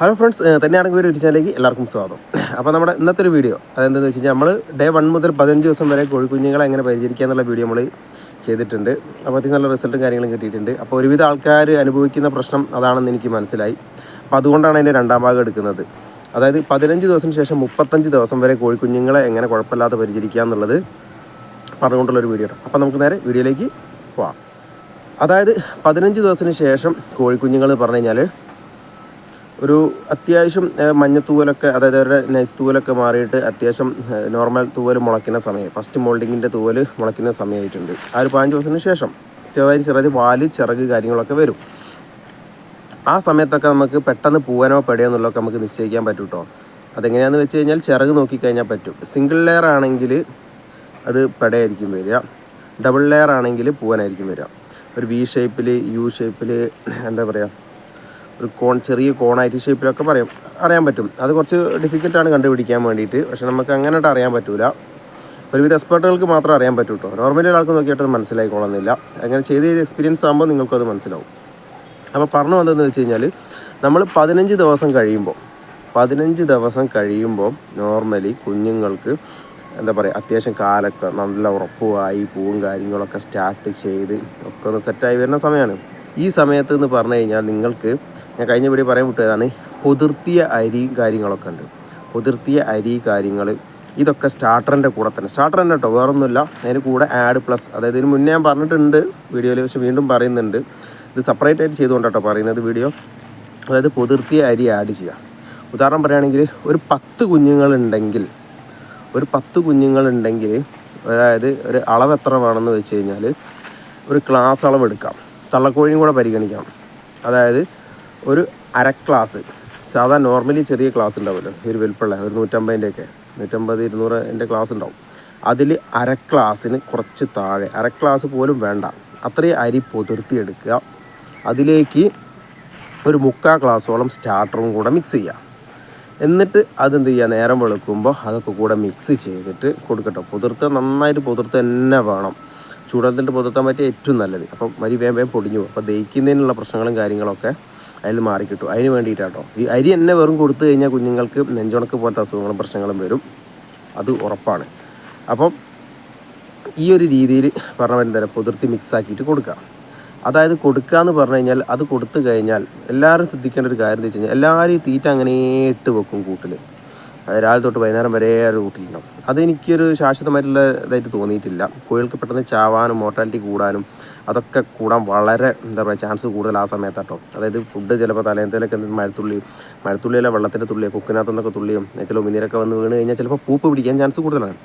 Hello friends തന്നെയാണെങ്കിൽ video ചാനലിലേക്ക് എല്ലാവർക്കും സ്വാഗതം. അപ്പോൾ നമ്മുടെ ഇന്നത്തെ ഒരു വീഡിയോ അതെന്താണെന്ന് വെച്ച് കഴിഞ്ഞാൽ നമ്മൾ ഡേ വൺ മുതൽ പതിനഞ്ച് ദിവസം വരെ കോഴിക്കുഞ്ഞുങ്ങളെ എങ്ങനെ പരിചരിക്കുക എന്നുള്ള വീഡിയോ നമ്മൾ ചെയ്തിട്ടുണ്ട്. അപ്പോൾ അത്യാവശ്യം നല്ല റിസൾട്ടും കാര്യങ്ങളും കിട്ടിയിട്ടുണ്ട്. അപ്പോൾ ഒരുവിധ ആൾക്കാർ അനുഭവിക്കുന്ന പ്രശ്നം അതാണെന്ന് എനിക്ക് മനസ്സിലായി. അപ്പോൾ അതുകൊണ്ടാണ് അതിന്റെ രണ്ടാം ഭാഗം എടുക്കുന്നത്. അതായത് പതിനഞ്ച് ദിവസം ശേഷം മുപ്പത്തഞ്ച് ദിവസം വരെ കോഴിക്കുഞ്ഞുങ്ങളെ എങ്ങനെ കുഴപ്പമില്ലാതെ പരിചരിക്കുക എന്നുള്ളത് പറഞ്ഞുകൊണ്ടുള്ളൊരു വീഡിയോ അപ്പോൾ നമുക്ക് നേരെ വീഡിയോയിലേക്ക് പോവാം. അതായത് പതിനഞ്ച് ദിവസത്തിന് ശേഷം കോഴിക്കുഞ്ഞുങ്ങൾ എന്ന് പറഞ്ഞു കഴിഞ്ഞാൽ ഒരു അത്യാവശ്യം മഞ്ഞ തൂവലൊക്കെ അതായത് അവരുടെ നൈസ് തൂവലൊക്കെ മാറിയിട്ട് അത്യാവശ്യം നോർമൽ തൂവൽ മുളയ്ക്കുന്ന സമയം ഫസ്റ്റ് മോൾഡിങ്ങിന്റെ തൂവൽ മുളയ്ക്കുന്ന സമയമായിട്ടുണ്ട്. ആ ഒരു പതിനഞ്ച് ദിവസത്തിന് ശേഷം ചെറുതായി ചെറിയ വാൽ ചിറക് കാര്യങ്ങളൊക്കെ വരും. ആ സമയത്തൊക്കെ നമുക്ക് പെട്ടെന്ന് പോകാനോ പെടയോ എന്നുള്ളതൊക്കെ നമുക്ക് നിശ്ചയിക്കാൻ പറ്റും കേട്ടോ അതെങ്ങനെയാണെന്ന് വെച്ച് കഴിഞ്ഞാൽ ചിറക് നോക്കിക്കഴിഞ്ഞാൽ പറ്റും. സിംഗിൾ ലെയർ ആണെങ്കിൽ അത് പെടയായിരിക്കും വരിക. ഡബിൾ ലെയർ ആണെങ്കിൽ പൂവനായിരിക്കും വരിക. ഒരു വി ഷേപ്പിൽ യു ഷേപ്പിൽ എന്താ പറയുക ഒരു കോൺ ചെറിയ കോണായിട്ട് ഷേപ്പിലൊക്കെ പറയും. അറിയാൻ പറ്റും. അത് കുറച്ച് ഡിഫിക്കൽട്ടാണ് കണ്ടുപിടിക്കാൻ വേണ്ടിയിട്ട്. പക്ഷേ നമുക്ക് അങ്ങനെയായിട്ട് അറിയാൻ പറ്റില്ല ഒരുവിധ എക്സ്പേർട്ടുകൾക്ക് മാത്രം അറിയാൻ പറ്റൂ കേട്ടോ നോർമലി ഒരാൾക്ക് നോക്കിയിട്ട് മനസ്സിലായിക്കോളുന്നില്ല അങ്ങനെ ചെയ്ത് ചെയ്ത് എക്സ്പീരിയൻസ് ആകുമ്പോൾ നിങ്ങൾക്കത് മനസ്സിലാവും. അപ്പോൾ പറഞ്ഞു വന്നതെന്ന് വെച്ച് കഴിഞ്ഞാൽ നമ്മൾ പതിനഞ്ച് ദിവസം കഴിയുമ്പോൾ പതിനഞ്ച് ദിവസം കഴിയുമ്പോൾ നോർമലി കുഞ്ഞുങ്ങൾക്ക് എന്താ പറയുക അത്യാവശ്യം കാലൊക്കെ നല്ല ഉറപ്പുമായി പൂവും കാര്യങ്ങളൊക്കെ സ്റ്റാർട്ട് ചെയ്ത് ഒക്കെ ഒന്ന് സെറ്റായി വരുന്ന സമയമാണ്. ഈ സമയത്ത് എന്ന് പറഞ്ഞു കഴിഞ്ഞാൽ നിങ്ങൾക്ക് ഞാൻ കഴിഞ്ഞ വീഡിയോ പറയാൻ വിട്ടതാണ്. പൊതിർത്തിയ അരി കാര്യങ്ങളൊക്കെ ഉണ്ട്. പൊതിർത്തിയ അരി കാര്യങ്ങൾ ഇതൊക്കെ സ്റ്റാർട്ടറിന്റെ കൂടെ തന്നെ. സ്റ്റാർട്ടർ തന്നെ കേട്ടോ വേറൊന്നുമില്ല. അതിന് കൂടെ ആഡ് പ്ലസ് അതായത് ഇതിന് മുന്നേ ഞാൻ പറഞ്ഞിട്ടുണ്ട് വീഡിയോയിൽ പക്ഷെ വീണ്ടും പറയുന്നുണ്ട്. ഇത് സെപ്പറേറ്റ് ആയിട്ട് ചെയ്തുകൊണ്ട് കേട്ടോ പറയുന്നത് വീഡിയോ. അതായത് പൊതിർത്തിയ അരി ആഡ് ചെയ്യാം ഉദാഹരണം പറയുകയാണെങ്കിൽ ഒരു പത്ത് കുഞ്ഞുങ്ങളുണ്ടെങ്കിൽ ഒരു പത്ത് കുഞ്ഞുങ്ങളുണ്ടെങ്കിൽ അതായത് ഒരു അളവ് എത്ര വേണമെന്ന് വെച്ച് കഴിഞ്ഞാൽ ഒരു ക്ലാസ് അളവ് എടുക്കാം തള്ളക്കോഴിയും കൂടെ പരിഗണിക്കണം അതായത് ഒരു അര ക്ലാസ് സാധാരണ നോർമലി ചെറിയ ക്ലാസ് ഉണ്ടാവുമല്ലോ. ഒരു വലുപ്പമുള്ള ഒരു നൂറ്റമ്പതിന്റെയൊക്കെ നൂറ്റമ്പത് ഇരുന്നൂറിന്റെ ക്ലാസ് ഉണ്ടാവും. അതിൽ അര ക്ലാസ്സിന് കുറച്ച് താഴെ. അര ക്ലാസ് പോലും വേണ്ട. അത്രയും അരി പൊതിർത്തി എടുക്കുക. അതിലേക്ക് ഒരു മുക്കാ ക്ലാസ്സോളം സ്റ്റാർട്ടറും കൂടെ മിക്സ് ചെയ്യുക. എന്നിട്ട് അതെന്ത് ചെയ്യുക? നേരം വെളുക്കുമ്പോൾ അതൊക്കെ കൂടെ മിക്സ് ചെയ്തിട്ട് കൊടുക്കട്ടോ. പുതിർത്ത് നന്നായിട്ട് പുതിർത്ത് തന്നെ വേണം. ചൂടുവെള്ളത്തിട്ട് പുതിർത്താൻ പറ്റിയ ഏറ്റവും നല്ലത്. അപ്പം മരി വേഗം വേഗം പൊടിഞ്ഞു പോകും. അപ്പോൾ ദഹിക്കുന്നതിനുള്ള പ്രശ്നങ്ങളും കാര്യങ്ങളൊക്കെ അതിൽ മാറിക്കിട്ടും അതിന് വേണ്ടിയിട്ടാട്ടോ. ഈ അരി എന്നെ വെറും കൊടുത്തു കഴിഞ്ഞാൽ കുഞ്ഞുങ്ങൾക്ക് നെഞ്ചുണക്ക് പോലത്തെ അസുഖങ്ങളും പ്രശ്നങ്ങളും വരും. അത് ഉറപ്പാണ്. അപ്പം ഈ ഒരു രീതിയിൽ പറഞ്ഞ വരുന്ന പുതിർത്തി മിക്സ് ആക്കിയിട്ട് കൊടുക്കുക. അതായത് കൊടുക്കുക എന്ന് പറഞ്ഞു കഴിഞ്ഞാൽ അത് കൊടുത്തു കഴിഞ്ഞാൽ എല്ലാവരും ശ്രദ്ധിക്കേണ്ട ഒരു കാര്യം എന്ന് വെച്ച് കഴിഞ്ഞാൽ എല്ലാവരും തീറ്റ അങ്ങനെ ഇട്ട് വെക്കും കൂട്ടിൽ രാവിലെ തൊട്ട് വൈകുന്നേരം വരെ ഒരു കൂട്ടിലുണ്ടാവും അതെനിക്കൊരു ശാശ്വതമായിട്ടുള്ള ഇതായിട്ട് തോന്നിയിട്ടില്ല. കോഴികൾക്ക് പെട്ടെന്ന് ചാവാനും മോർട്ടാലിറ്റി കൂടാനും അതൊക്കെ കൂടാൻ വളരെ എന്താ പറയുക ചാൻസ് കൂടുതൽ ആ സമയത്ത് കേട്ടോ അതായത് ഫുഡ് ചിലപ്പോൾ എന്തെങ്കിലും മഴത്തുള്ളി മഴത്തുള്ളിയിലെ വെള്ളത്തിന്റെ തുള്ളിയോ കുക്കിനകത്തുനിന്നൊക്കെ തുള്ളിയും ചില ഉമിനീരൊക്കെ വന്ന് വീണ് കഴിഞ്ഞാൽ ചിലപ്പോൾ പൂപ്പ് പിടിക്കാൻ ചാൻസ് കൂടുതലാണ്.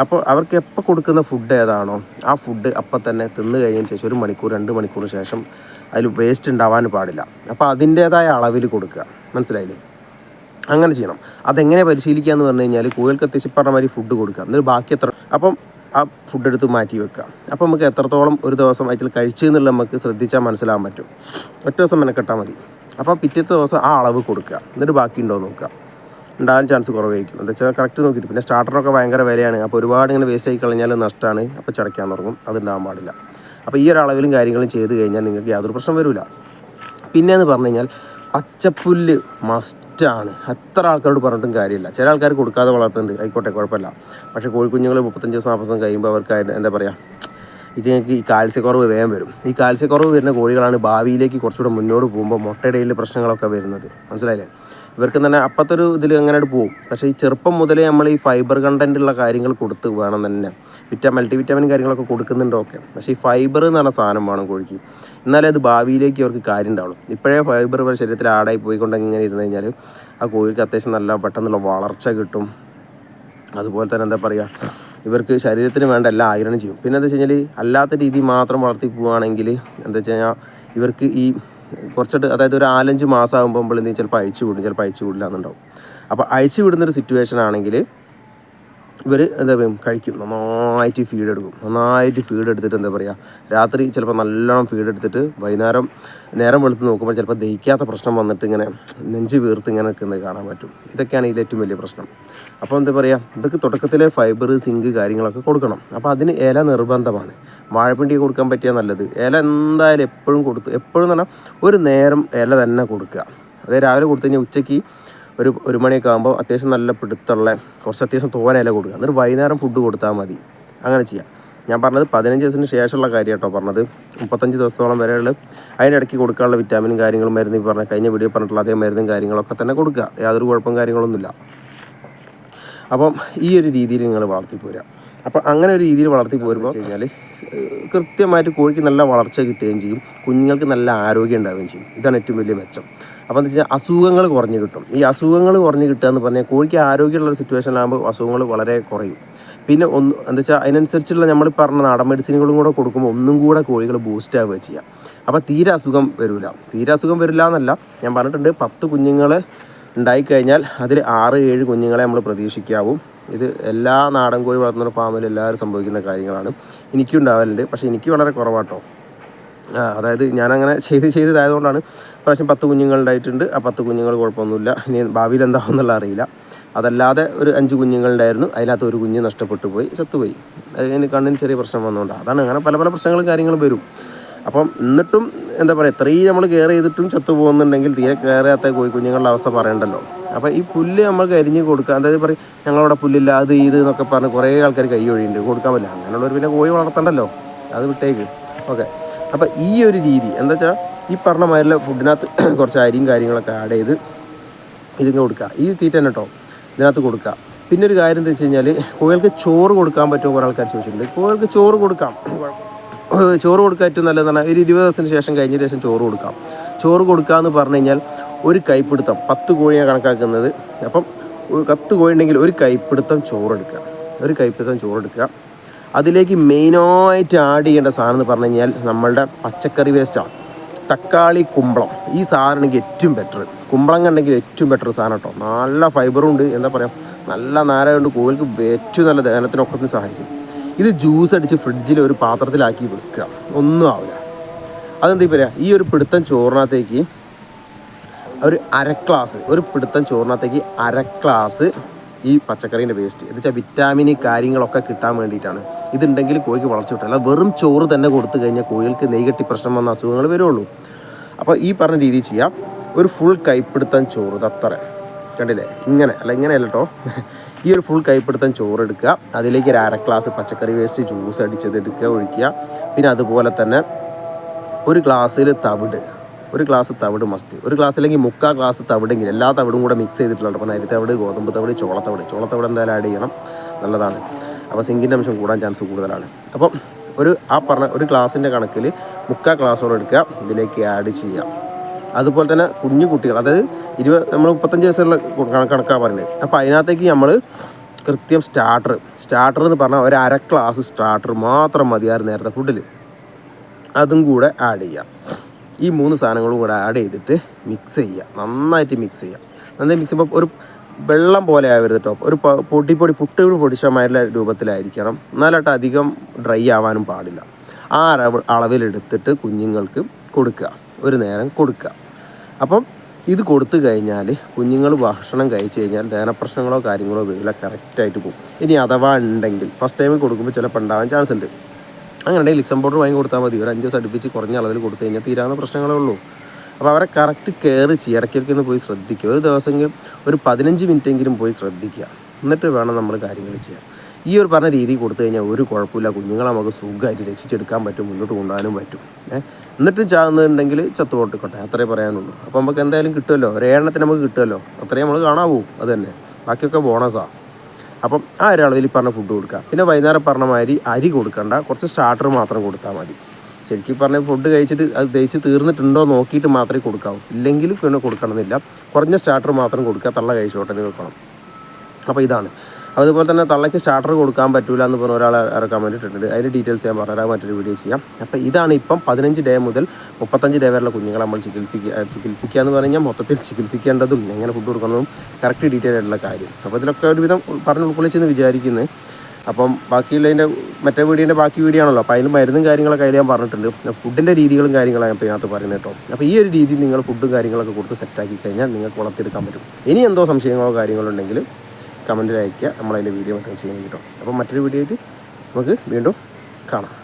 അപ്പോൾ അവർക്ക് എപ്പോൾ കൊടുക്കുന്ന ഫുഡ് ഏതാണോ ആ ഫുഡ് അപ്പം തന്നെ തിന്നു കഴിഞ്ഞതിന് ശേഷം ഒരു മണിക്കൂർ രണ്ട് മണിക്കൂറിന് ശേഷം അതിൽ വേസ്റ്റ് ഉണ്ടാവാൻ പാടില്ല. അപ്പോൾ അതിന്റേതായ അളവിൽ കൊടുക്കുക. മനസ്സിലായില്ലേ? അങ്ങനെ ചെയ്യണം. അതെങ്ങനെ പരിശീലിക്കുക എന്ന് പറഞ്ഞു കഴിഞ്ഞാൽ കോഴികൾക്ക് എത്തിച്ച് പറഞ്ഞ മാതിരി ഫുഡ് കൊടുക്കുക. എന്നിട്ട് ബാക്കി എത്ര അപ്പം ആ ഫുഡ് എടുത്ത് മാറ്റി വെക്കുക. അപ്പോൾ നമുക്ക് എത്രത്തോളം ഒരു ദിവസം അതിൽ കഴിച്ചു എന്നുള്ളത് നമുക്ക് ശ്രദ്ധിച്ചാൽ മനസ്സിലാകാൻ പറ്റും. ഒറ്റ ദിവസം മെനക്കെട്ടാൽ മതി. അപ്പോൾ പിറ്റത്തെ ദിവസം ആ അളവ് കൊടുക്കുക. എന്നിട്ട് ബാക്കി ഉണ്ടോ നോക്കുക. ഉണ്ടാകാൻ ചാൻസ് കുറവായിരിക്കും. എന്താ വെച്ചാൽ കറക്റ്റ് നോക്കിയിട്ട്. പിന്നെ സ്റ്റാർട്ടറൊക്കെ ഭയങ്കര വിലയാണ്. അപ്പോൾ ഒരുപാട് ഇങ്ങനെ വേസ്റ്റ് ആയി കളഞ്ഞാൽ നഷ്ടമാണ് അപ്പോൾ ചടയ്ക്കാൻ തുടങ്ങും. അത് ഉണ്ടാകാൻ പാടില്ല. അപ്പോൾ ഈ ഒരു അളവിലും കാര്യങ്ങളും ചെയ്ത് കഴിഞ്ഞാൽ നിങ്ങൾക്ക് യാതൊരു പ്രശ്നം വരില്ല പിന്നെ എന്ന് പറഞ്ഞു കഴിഞ്ഞാൽ പച്ചപ്പുല്ല് മസ്റ്റാണ് എത്ര ആൾക്കാരോട് പറഞ്ഞിട്ടും കാര്യമില്ല. ചില ആൾക്കാർ കൊടുക്കാതെ വളർത്തുന്നുണ്ട്. ആയിക്കോട്ടെ കുഴപ്പമില്ല. പക്ഷേ കോഴിക്കുഞ്ഞുങ്ങൾ മുപ്പത്തഞ്ച് ദിവസം നാൽപ്പത് ദിവസം കഴിയുമ്പോൾ അവർക്ക് എന്താ പറയുക ഇതിങ്ങൾക്ക് ഈ കാൽസ്യക്കുറവ് വേഗം വരും. ഈ കാൽസ്യക്കുറവ് വരുന്ന കോഴികളാണ് ഭാവിയിലേക്ക് കുറച്ചുകൂടെ മുന്നോട്ട് പോകുമ്പോൾ മുട്ടയിടയിൽ പ്രശ്നങ്ങളൊക്കെ വരുന്നത്. മനസ്സിലായില്ലേ? ഇവർക്ക് തന്നെ അപ്പത്തൊരു ഇതിൽ അങ്ങനെ പോകും പക്ഷേ ഈ ചെറുപ്പം മുതലേ നമ്മൾ ഈ ഫൈബർ കണ്ടന്റ് ഉള്ള കാര്യങ്ങൾ കൊടുത്ത് വേണം തന്നെ. വിറ്റാ മൾട്ടി വിറ്റാമിൻ കാര്യങ്ങളൊക്കെ കൊടുക്കുന്നുണ്ട് ഓക്കെ പക്ഷേ ഈ ഫൈബർ എന്ന് പറഞ്ഞ സാധനം വേണം കോഴിക്ക്. എന്നാലേ അത് ഭാവിയിലേക്ക് അവർക്ക് കാര്യം ഉണ്ടാവുള്ളൂ. ഇപ്പോഴേ ഫൈബർ ഇവരുടെ ശരീരത്തിൽ ആടായി പോയിക്കൊണ്ട് ഇങ്ങനെ ഇരുന്ന് കഴിഞ്ഞാൽ ആ കോഴിക്ക് അത്യാവശ്യം നല്ല പെട്ടെന്നുള്ള വളർച്ച കിട്ടും. അതുപോലെ തന്നെ എന്താ പറയുക ഇവർക്ക് ശരീരത്തിന് വേണ്ട എല്ലാം ആയിരണം ചെയ്യും. പിന്നെ എന്താ വെച്ച് കഴിഞ്ഞാൽ അല്ലാത്ത രീതി മാത്രം വളർത്തി പോവുകയാണെങ്കിൽ എന്താ വെച്ച് കഴിഞ്ഞാൽ ഇവർക്ക് ഈ കുറച്ചിട്ട് അതായത് ഒരു നാലഞ്ച് മാസം ആകുമ്പോൾ എന്തെങ്കിലും ചിലപ്പോൾ അഴിച്ചു വിടും ചിലപ്പോൾ അഴിച്ചു വിടില്ല എന്നുണ്ടാവും. അപ്പോൾ അഴിച്ചു വിടുന്നൊരു സിറ്റുവേഷൻ ആണെങ്കിൽ ഇവർ എന്താ പറയുക കഴിക്കും. നന്നായിട്ട് ഫീഡ് എടുക്കും. നന്നായിട്ട് ഫീഡ് എടുത്തിട്ട് എന്താ പറയുക രാത്രി ചിലപ്പോൾ നല്ലോണം ഫീഡ് എടുത്തിട്ട് വൈകുന്നേരം നേരം വെളുത്ത് നോക്കുമ്പോൾ ചിലപ്പോൾ ദഹിക്കാത്ത പ്രശ്നം വന്നിട്ട് ഇങ്ങനെ നെഞ്ച് വീർത്ത് ഇങ്ങനെ നിൽക്കുന്നത് കാണാൻ പറ്റും. ഇതൊക്കെയാണ് ഇതിൽ ഏറ്റവും വലിയ പ്രശ്നം. അപ്പോൾ എന്താ പറയുക ഇതൊക്കെ തുടക്കത്തിലെ ഫൈബർ സിങ്ക് കാര്യങ്ങളൊക്കെ കൊടുക്കണം. അപ്പോൾ അതിന് ഇല നിർബന്ധമാണ്. വാഴപ്പിണ്ടി കൊടുക്കാൻ പറ്റിയാൽ നല്ലത്. ഇല എന്തായാലും എപ്പോഴും കൊടുത്ത് എപ്പോഴും എന്ന് പറഞ്ഞാൽ ഒരു നേരം ഇല തന്നെ കൊടുക്കുക. അതായത് രാവിലെ കൊടുത്തു കഴിഞ്ഞാൽ ഉച്ചയ്ക്ക് ഒരു ഒരു മണിയൊക്കെ ആകുമ്പോൾ അത്യാവശ്യം നല്ല പിടുത്തുള്ള കുറച്ച് അത്യാവശ്യം തോരയില കൊടുക്കുക. എന്നിട്ട് വൈകുന്നേരം ഫുഡ് കൊടുത്താൽ മതി. അങ്ങനെ ചെയ്യാം. ഞാൻ പറഞ്ഞത് പതിനഞ്ച് ദിവസത്തിന് ശേഷമുള്ള കാര്യം കേട്ടോ പറഞ്ഞത്. മുപ്പത്തഞ്ച് ദിവസത്തോളം വരെയുള്ള. അതിന്റെ ഇടയ്ക്ക് കൊടുക്കാനുള്ള വിറ്റാമിനും കാര്യങ്ങളും മരുന്ന് പറഞ്ഞ കഴിഞ്ഞ വീഡിയോ പറഞ്ഞിട്ടുള്ള അതേ മരുന്നും കാര്യങ്ങളൊക്കെ തന്നെ കൊടുക്കുക. യാതൊരു കുഴപ്പം കാര്യങ്ങളൊന്നുമില്ല. അപ്പം ഈ ഒരു രീതിയിൽ നിങ്ങൾ വളർത്തി പോരുക. അപ്പം അങ്ങനെ ഒരു രീതിയിൽ വളർത്തി പോരുമ്പോൾ കഴിഞ്ഞാൽ കൃത്യമായിട്ട് കോഴിക്ക് നല്ല വളർച്ച കിട്ടുകയും ചെയ്യും. കുഞ്ഞുങ്ങൾക്ക് നല്ല ആരോഗ്യം ഉണ്ടാവുകയും ചെയ്യും. ഇതാണ് ഏറ്റവും വലിയ മെച്ചം. അപ്പോൾ എന്താ വെച്ചാൽ അസുഖങ്ങൾ കുറഞ്ഞു കിട്ടും. ഈ അസുഖങ്ങൾ കുറഞ്ഞു കിട്ടുക എന്ന് പറഞ്ഞാൽ കോഴിക്ക് ആരോഗ്യമുള്ള സിറ്റുവേഷനിലാകുമ്പോൾ അസുഖങ്ങൾ വളരെ കുറയും. പിന്നെ ഒന്ന് എന്താ വെച്ചാൽ അതിനനുസരിച്ചുള്ള നമ്മൾ പറഞ്ഞ നാടൻ മെഡിസിനുകളും കൂടെ കൊടുക്കുമ്പോൾ ഒന്നും കൂടെ കോഴികൾ ബൂസ്റ്റ് ആവുക ചെയ്യുക അപ്പോൾ തീരെ അസുഖം വരില്ല തീരെ അസുഖം വരില്ല എന്നല്ല. ഞാൻ പറഞ്ഞിട്ടുണ്ട് പത്ത് കുഞ്ഞുങ്ങൾ ഉണ്ടായിക്കഴിഞ്ഞാൽ അതിൽ ആറ് ഏഴ് കുഞ്ഞുങ്ങളെ നമ്മൾ പ്രതീക്ഷിക്കാവും. ഇത് എല്ലാ നാടൻ കോഴി വളർത്തുന്ന ഫാമിൽ എല്ലാവരും സംഭവിക്കുന്ന കാര്യങ്ങളാണ്. എനിക്കും ഉണ്ടാവലുണ്ട്. പക്ഷേ എനിക്ക് വളരെ കുറവാട്ടോ. അതായത് ഞാനങ്ങനെ ചെയ്ത് ചെയ്തതായതുകൊണ്ടാണ് പ്രാവശ്യം പത്ത് കുഞ്ഞുങ്ങളുണ്ടായിട്ടുണ്ട്. ആ പത്ത് കുഞ്ഞുങ്ങൾ കുഴപ്പമൊന്നുമില്ല. ഇനി ഭാവിയിൽ എന്താണെന്നുള്ള അറിയില്ല. അതല്ലാതെ ഒരു അഞ്ച് കുഞ്ഞുങ്ങളുണ്ടായിരുന്നു. അതിനകത്ത് ഒരു കുഞ്ഞ് നഷ്ടപ്പെട്ടു പോയി ചത്തുപോയി. അതിന് കണ്ണിന് ചെറിയ പ്രശ്നം വന്നുകൊണ്ടാണ് അതാണ് അങ്ങനെ പല പല പ്രശ്നങ്ങളും കാര്യങ്ങളും വരും. അപ്പം എന്നിട്ടും എന്താ പറയുക ഇത്രയും നമ്മൾ കെയർ ചെയ്തിട്ടും ചത്തു പോകുന്നുണ്ടെങ്കിൽ തീരെ കയറാത്ത കോഴി കുഞ്ഞുങ്ങളുടെ അവസ്ഥ പറയണ്ടല്ലോ. അപ്പോൾ ഈ പുല്ല് നമ്മൾക്ക് അരിഞ്ഞ് കൊടുക്കുക അതായത് പറയും ഞങ്ങളവിടെ പുല്ലില്ല അത് ഇത് എന്നൊക്കെ പറഞ്ഞ് കുറേ ആൾക്കാർ കൈ ഒഴിയുണ്ട് കൊടുക്കാൻ പറ്റില്ല. അങ്ങനെയുള്ളവർ പിന്നെ കോഴി വളർത്തണ്ടല്ലോ. അത് വിട്ടേക്ക്. ഓക്കെ. അപ്പോൾ ഈ ഒരു രീതി എന്താ വെച്ചാൽ ഈ പറഞ്ഞ മാതിരിയുള്ള ഫുഡിനകത്ത് കുറച്ച് അരിയും കാര്യങ്ങളൊക്കെ ആഡ് ചെയ്ത് ഇതിങ്ങനെ കൊടുക്കുക ഈ തീറ്റ തന്നെ കേട്ടോ ഇതിനകത്ത് കൊടുക്കുക പിന്നെ ഒരു കാര്യം എന്താ വെച്ച് കഴിഞ്ഞാൽ കോഴികൾക്ക് ചോറ് കൊടുക്കാൻ പറ്റുമോ കുറേ ആൾക്കാർ ചോദിച്ചിട്ടുണ്ട്. കോഴികൾക്ക് ചോറ് കൊടുക്കാം. ചോറ് കൊടുക്കാൻ ഏറ്റവും നല്ലതാണ് ഒരു ഇരുപത് ദിവസത്തിന് ശേഷം കഴിഞ്ഞ ശേഷം ചോറ് കൊടുക്കാം. ചോറ് കൊടുക്കുക എന്ന് പറഞ്ഞു കഴിഞ്ഞാൽ ഒരു കൈപ്പിടുത്തം പത്ത് കോഴിയാണ് കണക്കാക്കുന്നത്. അപ്പം ഒരു പത്ത് കോഴി ഉണ്ടെങ്കിൽ ഒരു കൈപ്പിടുത്തം ചോറെടുക്കുക ഒരു കൈപ്പിടുത്തം ചോറെടുക്കുക അതിലേക്ക് മെയിനായിട്ട് ആഡ് ചെയ്യേണ്ട സാധനം എന്ന് പറഞ്ഞു കഴിഞ്ഞാൽ നമ്മളുടെ പച്ചക്കറി വേസ്റ്റാണ് തക്കാളി കുമ്പളം. ഈ സാധനമാണെങ്കിൽ ഏറ്റവും ബെറ്റർ കുമ്പളം കണ്ടെങ്കിൽ ഏറ്റവും ബെറ്റർ സാധനം കേട്ടോ. നല്ല ഫൈബറും ഉണ്ട്. എന്താ പറയുക നല്ല നാരായണ കോഴിക്ക് ഏറ്റവും നല്ല ദഹനത്തിനൊക്കത്തിന് സഹായിക്കും. ഇത് ജ്യൂസ് അടിച്ച് ഫ്രിഡ്ജിൽ ഒരു പാത്രത്തിലാക്കി വെക്കുക. ഒന്നും ആവില്ല അതെന്താ പറയുക ഈ ഒരു പിടുത്തം ചോറിനകത്തേക്ക് ഒരു അര ഗ്ലാസ് ഒരു പിടുത്തം ചോറിനകത്തേക്ക് അര ഗ്ലാസ് ഈ പച്ചക്കറീന്റെ വേസ്റ്റ് എന്ന് വെച്ചാൽ വിറ്റാമിൻ കാര്യങ്ങളൊക്കെ കിട്ടാൻ വേണ്ടിയിട്ടാണ്. ഇതുണ്ടെങ്കിൽ കോഴിക്ക് വളർച്ച കിട്ടില്ല വെറും ചോറ് തന്നെ കൊടുത്തു കഴിഞ്ഞാൽ കോഴികൾക്ക് നെയ്കെട്ടി പ്രശ്നം വന്ന അസുഖങ്ങൾ വരുള്ളൂ. അപ്പോൾ ഈ പറഞ്ഞ രീതിയിൽ ചെയ്യാം. ഒരു ഫുൾ കൈപ്പിടുത്തം ചോറ് തത്തറ കണ്ടില്ലേ? ഇങ്ങനെ അല്ല ഇങ്ങനെയല്ല കേട്ടോ ഈ ഒരു ഫുൾ കൈപ്പിടുത്തം ചോറ് എടുക്കുക. അതിലേക്ക് ഒരു അര ഗ്ലാസ് പച്ചക്കറി വേസ്റ്റ് ജ്യൂസ് അടിച്ചത് എടുക്കുക ഒഴിക്കുക. പിന്നെ അതുപോലെ തന്നെ ഒരു ഗ്ലാസ്സിൽ തവിട്. ഒരു ഗ്ലാസ് തവിട് മസ്റ്റ്. ഒരു ഗ്ലാസ് അല്ലെങ്കിൽ മുക്കാൽ ഗ്ലാസ് തവിടെങ്കിലും എല്ലാ തവിടും കൂടെ മിക്സ് ചെയ്തിട്ടുള്ളത് അപ്പോൾ അരി തവിട് ഗോതമ്പ് തവിട് ചോളത്തവിട്. ചോളത്തവിട് എന്തായാലും ആഡ് ചെയ്യണം. നല്ലതാണ്. അപ്പോൾ സിങ്കിന്റെ അംശം കൂടാൻ ചാൻസ് കൂടുതലാണ്. അപ്പം ഒരു ആ പറഞ്ഞ ഒരു ഗ്ലാസിന്റെ കണക്കിൽ മുക്കാൽ ഗ്ലാസോടെ എടുക്കുക. ഇതിലേക്ക് ആഡ് ചെയ്യാം അതുപോലെ തന്നെ കുഞ്ഞു കുട്ടികൾ അതായത് ഇരുപത് നമ്മൾ മുപ്പത്തഞ്ച് വയസ്സുള്ള കണക്കാണ് പറയുന്നത് അപ്പോൾ അതിനകത്തേക്ക് നമ്മൾ കൃത്യം സ്റ്റാർട്ടർ സ്റ്റാർട്ടർ എന്ന് പറഞ്ഞാൽ ഒരു അര ഗ്ലാസ് സ്റ്റാർട്ടർ മാത്രം മതിയായിരുന്നു നേരത്തെ ഫുഡിൽ അതും കൂടെ ആഡ് ചെയ്യാം ഈ മൂന്ന് സാധനങ്ങളും കൂടെ ആഡ് ചെയ്തിട്ട് മിക്സ് ചെയ്യുക നന്നായിട്ട് മിക്സ് ചെയ്യുക നന്നായി മിക്സ് ചെയ്യുമ്പോൾ ഒരു വെള്ളം പോലെ ആവരുത് കേട്ടോ ഒരു പൊടി പൊടി പുട്ട് പൊടിച്ചമായിട്ടുള്ള രൂപത്തിലായിരിക്കണം. എന്നാലോട്ട് അധികം ഡ്രൈ ആവാനും പാടില്ല. ആ അളവ് അളവിലെടുത്തിട്ട് കുഞ്ഞുങ്ങൾക്ക് കൊടുക്കുക. ഒരു നേരം കൊടുക്കുക. അപ്പം ഇത് കൊടുത്തു കഴിഞ്ഞാൽ കുഞ്ഞുങ്ങൾ ഭക്ഷണം കഴിച്ചു കഴിഞ്ഞാൽ ദഹനപ്രശ്നങ്ങളോ കാര്യങ്ങളോ വരില്ല. കറക്റ്റായിട്ട് പോകും. ഇനി അഥവാ ഉണ്ടെങ്കിൽ ഫസ്റ്റ് ടൈം കൊടുക്കുമ്പോൾ ചിലപ്പോൾ ഉണ്ടാവാൻ ചാൻസ് ഉണ്ട്. അങ്ങനെ ലിക്സം പൗഡർ വാങ്ങി കൊടുത്താൽ മതി. ഒരു അഞ്ച് ദിവസം അടുപ്പിച്ച് കുറഞ്ഞ അളവിൽ കൊടുത്തു കഴിഞ്ഞാൽ തീരാവുന്ന പ്രശ്നങ്ങളേ ഉള്ളൂ. അപ്പോൾ അവരെ കറക്റ്റ് കെയർ ചെയ്യുക ഇടയ്ക്കിടയ്ക്ക് ഒന്ന് പോയി ശ്രദ്ധിക്കുക. ഒരു ദിവസമെങ്കിലും ഒരു പതിനഞ്ച് മിനിറ്റെങ്കിലും പോയി ശ്രദ്ധിക്കുക. എന്നിട്ട് വേണം നമ്മൾ കാര്യങ്ങൾ ചെയ്യാൻ. ഈ ഒരു പറഞ്ഞ രീതി കൊടുത്തു കഴിഞ്ഞാൽ ഒരു കുഴപ്പമില്ല. കുഞ്ഞുങ്ങളെ നമുക്ക് സുഖമായിട്ട് രക്ഷിച്ചെടുക്കാൻ പറ്റും. മുന്നോട്ട് കൊണ്ടുപോകാനും പറ്റും. ഏഹ് എന്നിട്ടും ചാകുന്നുണ്ടെങ്കിൽ ചത്തു പൊട്ടിക്കോട്ടെ അത്രേ പറയാനുള്ളൂ. അപ്പോൾ നമുക്ക് എന്തായാലും കിട്ടുമല്ലോ. ഒരേണ്ണത്തിന് നമുക്ക് കിട്ടുമല്ലോ. അത്രയും നമ്മൾ കാണാവൂ അത് തന്നെ. ബാക്കിയൊക്കെ ബോണസാണ് അപ്പം ആ ഒരു അളവിൽ പറഞ്ഞ ഫുഡ് കൊടുക്കുക പിന്നെ വൈകുന്നേരം പറഞ്ഞ മാതിരി അരി കൊടുക്കണ്ട. കുറച്ച് സ്റ്റാർട്ടർ മാത്രം കൊടുത്താൽ മതി. ശരിക്കും പറഞ്ഞ ഫുഡ് കഴിച്ചിട്ട് അത് ദഹിച്ച് തീർന്നിട്ടുണ്ടോ നോക്കിയിട്ട് മാത്രമേ കൊടുക്കാവൂ. ഇല്ലെങ്കിൽ പിന്നെ കൊടുക്കണമെന്നില്ല. കുറഞ്ഞ സ്റ്റാർട്ടർ മാത്രം കൊടുക്കുക. തള്ള കഴിച്ചോട്ടെ വെക്കണം. അപ്പോൾ ഇതാണ്. അതുപോലെ തന്നെ തള്ളയ്ക്ക് സ്റ്റാർട്ടർ കൊടുക്കാൻ പറ്റില്ല എന്ന് പറഞ്ഞ ഒരാൾ കമന്റ് ഇട്ടിട്ടുണ്ട് അതിന്റെ ഡീറ്റെയിൽസ് ഞാൻ പറഞ്ഞുതരാം. മറ്റൊരു വീഡിയോ ചെയ്യാം. അപ്പോൾ ഇതാണ് ഇപ്പം പതിനഞ്ച് ഡേ മുതൽ മുപ്പത്തഞ്ച് ഡേ വരെയുള്ള കുഞ്ഞുങ്ങളെ നമ്മൾ ചികിത്സിക്കുക ചികിത്സിക്കുക എന്ന് പറഞ്ഞാൽ മൊത്തത്തിൽ ചികിത്സിക്കേണ്ടതും എങ്ങനെ ഫുഡ് കൊടുക്കുന്നതും കറക്റ്റ് ഡീറ്റെയിൽ ആയിട്ടുള്ള കാര്യം. അപ്പോൾ ഇതിലൊക്കെ ഒരുവിധം പറഞ്ഞ് ഉൾക്കൊള്ളിച്ചെന്ന് വിചാരിക്കുന്നത് അപ്പം ബാക്കിയുള്ള ബാക്കിയുള്ളതിന്റെ മറ്റേ വീഡിയോന്റെ ബാക്കി വീഡിയോ ആണല്ലോ. അപ്പോൾ അതിൽ മരുന്നും കാര്യങ്ങളൊക്കെ അതിൽ ഞാൻ പറഞ്ഞിട്ടുണ്ട്. ഫുഡിന്റെ രീതികളും കാര്യങ്ങളാണ് ഇപ്പോൾ ഇതിനകത്ത് പറയുന്നത് കേട്ടോ. അപ്പോൾ ഈ ഒരു രീതിയിൽ നിങ്ങൾ ഫുഡും കാര്യങ്ങളൊക്കെ കൊടുത്ത് സെറ്റാക്കി കഴിഞ്ഞാൽ നിങ്ങൾക്ക് വളർത്തിയെടുക്കാൻ പറ്റും. ഇനി എന്തോ സംശയങ്ങളോ കാര്യങ്ങളോ ഉണ്ടെങ്കിൽ കമന്റിൽ അയയ്ക്കുക നമ്മളതിന്റെ വീഡിയോ മറ്റും ചെയ്യാൻ കേട്ടോ. അപ്പോൾ മറ്റൊരു വീഡിയോ നമുക്ക് വീണ്ടും കാണാം.